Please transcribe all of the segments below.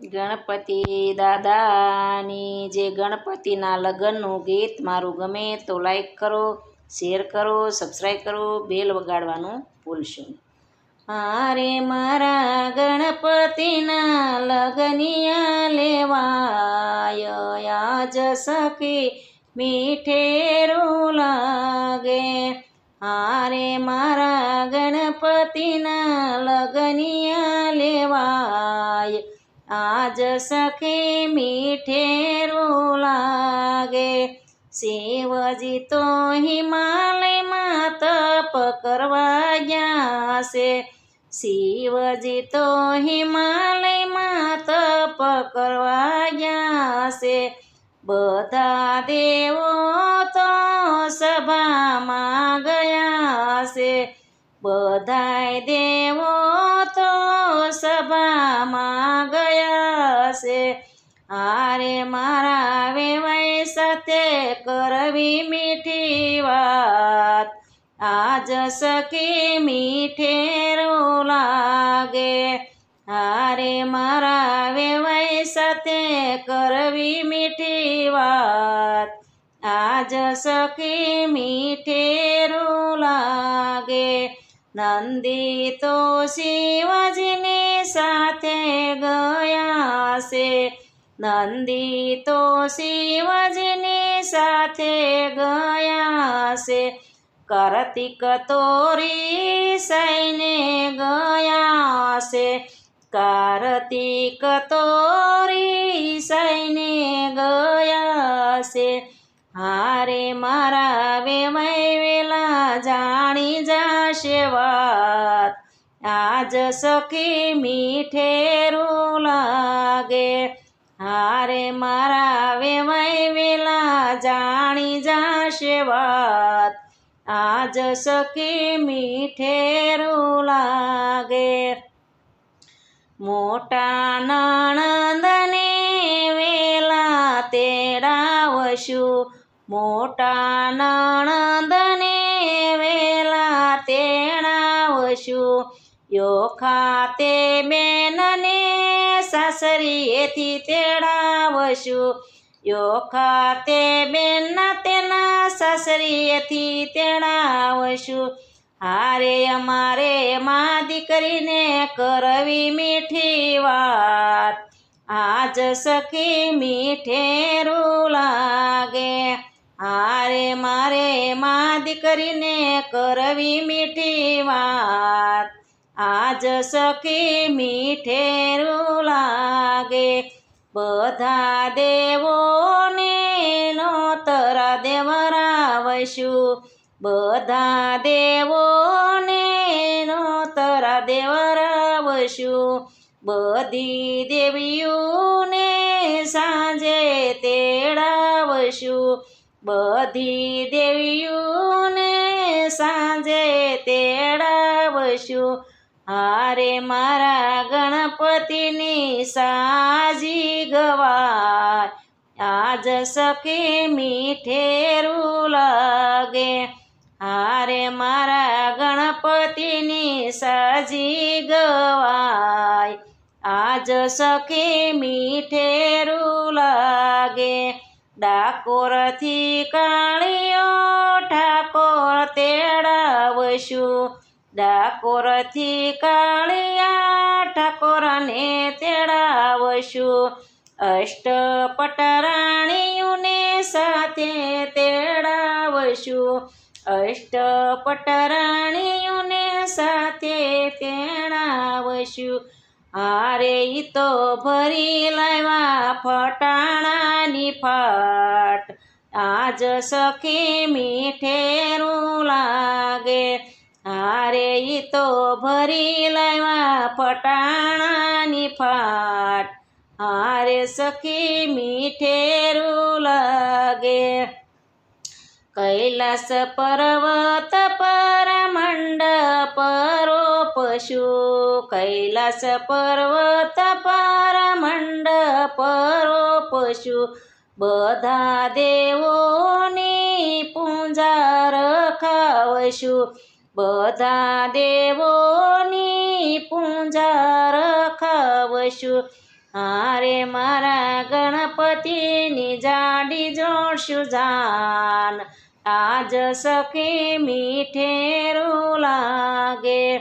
ગણપતિ દાદાની જે ગણપતિના લગ્નનું ગીત મારું ગમે તો લાઈક કરો શેર કરો સબસ્ક્રાઈબ કરો બેલ વગાડવાનું ભૂલશો હારે મારા ગણપતિના લગનિયા લેવાય, આજ સખી મીઠેરો લાગે. હારે મારા ગણપતિના લગનિયા આજ સખી મીઠેરું લાગે. શિવજી તો હિમાલયમાં તપ કરવા ગયા છે શિવજી તો હિમાલયમાં તપ કરવા ગયા છે બધા દેવો તો સભામાં ગયા છે બધાય દેવો સભામાં ગયા છે. આરે મારા વેવાય સાથે કરવી મીઠી વાત. આજ સખી મીઠેરું લાગે. હારે મારા વેવાય સાથે કરવી મીઠી વાત. આજ સખી મીઠેરું લાગે. નંદી તો શિવજીની સાથે ગયા છે નંદી તો શિવજીની સાથે ગયા છે કાર્તિક તોરી સૈને ગયા છે કાર્તિક તોરી સૈને ગયા છે હારે મારા વેમય આજ સખી મીઠેરું લાગે હારે મારા વેમય વેલા જાણી જશે વાત આજ સખી મીઠેરું લાગે મોટા નણંદને વેલા તેડાવશું મોટા નણંદને વેલા યો ખાતે મેનને સાસરીએથી તેડાવશું. યો ખાતે બેન તેના સાસરીએથી તેડાવશું. હારે અમારે મા દીકરીને કરવી મીઠી વાત. આજ સખી મીઠેરું લાગે. હારે મારે મા દીકરીને કરવી મીઠી વાત. આજ સખી મીઠેરું લાગે. બધા દેવોને નોતરા દેવરાવશું. બધા દેવોને નોતરા દેવરાવશું. બધી દેવીઓને સાંજે તેડાવશું. બધી દેવીઓને સાંજે તેડાવશું. હારે મારા ગણપતિની સાજી ગવાય. આજ સખે મીઠેરું લાગે. હારે મારા ગણપતિની સાજી ગવાય. આજ સખે મીઠેરું લાગે. ડાકોરથી કાળીઓ ઠાકોર તેડાવશું. ડાકોરથી કાળિયા ઠાકોરને તેડાવશું. અષ્ટપટરાણીઓને સાથે તેડાવશું. અષ્ટપટરાણીઓને સાથે તેડાવશું. હારે તો ભરી લાવ્યા ફટાણાની ફાટ. આજ સખી મીઠેરું લાગે. હારે ઈ તો ભરી લાવ્યા ફટાણાની ફાટ હારે સખી મીઠેરું લાગે કૈલાસ પર્વત પર મંડપ પશુ કૈલાસ પર્વત પર મંડપ પશુ બધા દેવોની પૂજા રખાવશું બધા દેવોની પૂજા રખાવશું. હારે મારા ગણપતિની જાડી જોડશું જાન. આજ સખી મીઠેરું લાગે.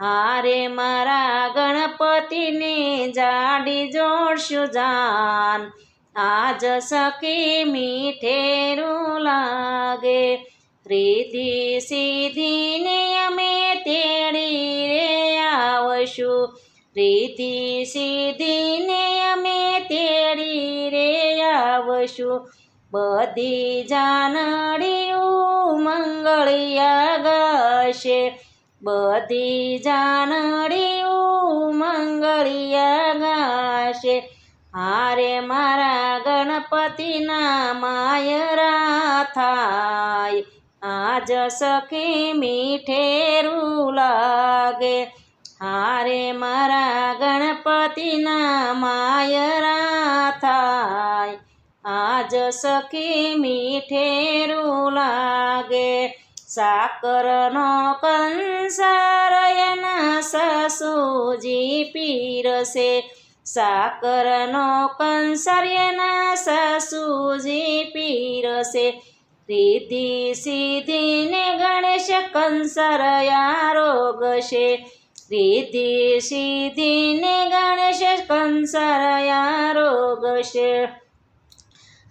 હારે મારા ગણપતિની જાડી જોડશું જાન. આજ સખી મીઠેરું લાગે. રીતિ સીધીને અમે તેડી રે આવશું. રીતિ સીધીને અમે તેડી રે આવશું. બધી જાનડીયું મંગળિયા ગાશે. બધી જાનડીયું મંગળિયા ગાશે. હારે મારા ગણપતિના માયરા થાય. આજ સખી મીઠેરું લાગે. હારે મારા ગણપતિના માયરા થાય. આજ સખી મીઠેરું લાગે. સાકરનો કંસારયના સસુજી પીરસે. સાકરનો કંસર્યના સસુજી પીરસે. રીતિ સિદ્ધિને ગણેશ કંસરયા રોગશે રીતિ સિદ્ધિને ગણેશ કંસરયા રોગશે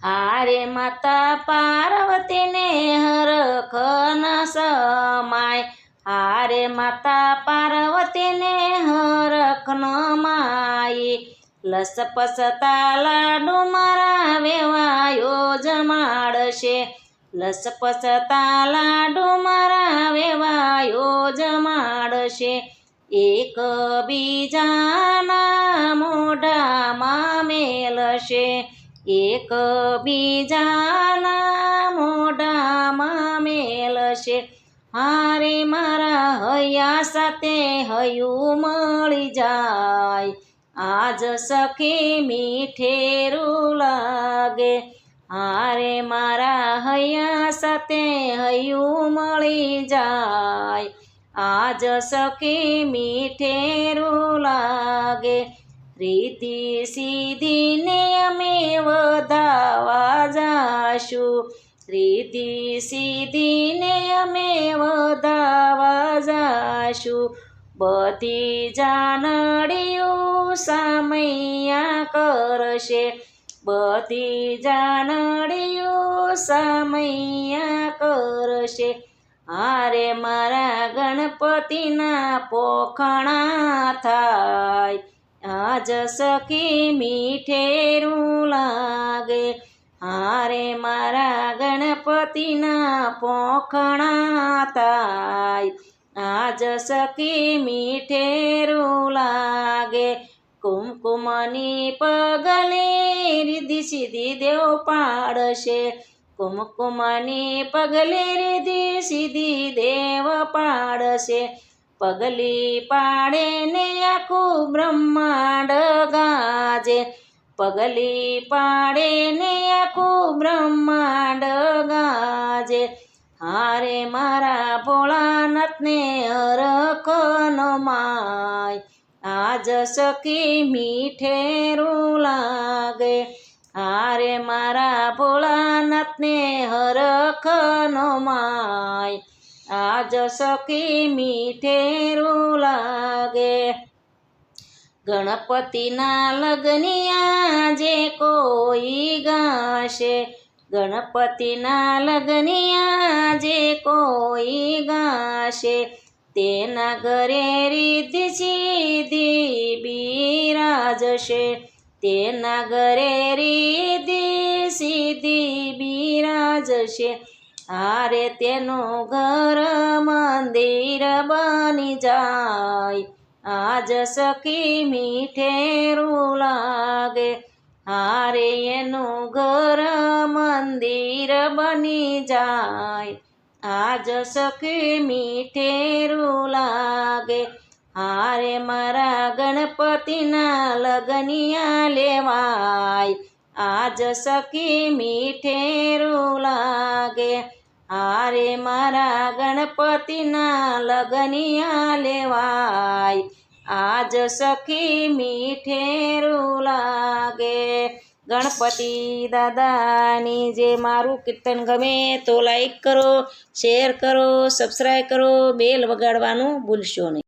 હારે માતા પાર્વતીને હરખ ન સમાય. હારે માતા પાર્વતીને હરખ ન માય. લસપસતા લાડુ મારા વેવાયો જમાડશે. લસપસતા લાડુ મારા વેવાયો જમાડશે. એક બીજાના મોઢામાં મેલશે. એક બીજાના મોઢામાં મેલશે. હારે મારા હૈયા સાથે હયું મળી જાય. આજ સખી મીઠેરું લાગે. હારે મારા હૈયા સાથે હયું મળી જાય આજ સખી મીઠેરું લાગે રીતિ સીધીને અમે વધાવા જાશું રીતિ સીધીને અમે વધાવા જાશું બધી જાનડીયું સામૈયા કરશે બધી જાનડીઓ સામૈયા કરશે. હારે મારા ગણપતિના પોખણા થાય. આજ સખી મીઠેરું લાગે. હારે મારા ગણપતિના પોખણા થાય. આજ સખી મીઠેરું લાગે. કુમકુમની પગલે રીધી સીધી દેવ પાડશે. કુમકુમની પગલે રીધી સીધી દેવ પાડશે. પગલી પાડે ને આખું બ્રહ્માંડ ગાજે. પગલી પાડે ને આખું બ્રહ્માંડ ગાજે. હારે મારા ભોળાનાથને હરખનો માય. આજ સખી મીઠેરું લાગે. હારે મારા ભોળાનાથને હરખનો માય. આજ સખી મીઠેરું લાગે. ગણપતિના લગ્નિયા જે કોઈ ગાશે. ગણપતિના લગ્નિયા જે કોઈ ગાશે. તેના ઘરે રીતિ સીધી બિરાજશે તેના ઘરે રીતિ સીધી બિરાજશે હારે તેનું ઘર મંદિર બની જાય. આજ સખી મીઠેરું લાગે. હારે એનું ઘર મંદિર બની જાય. આજ સખી મીઠેરું લાગે. હારે મારા ગણપતિના લગનિયા લેવાય. આજ સખી મીઠેરું લાગે. હારે મારા ગણપતિના લગનિયા લેવાય. આજ સખી મીઠેરું લાગે. ગણપતિ દાદાની જે મારું કીર્તન ગમે તો લાઈક કરો શેર કરો સબસ્ક્રાઈબ કરો બેલ વગાડવાનું ભૂલશો નહીં.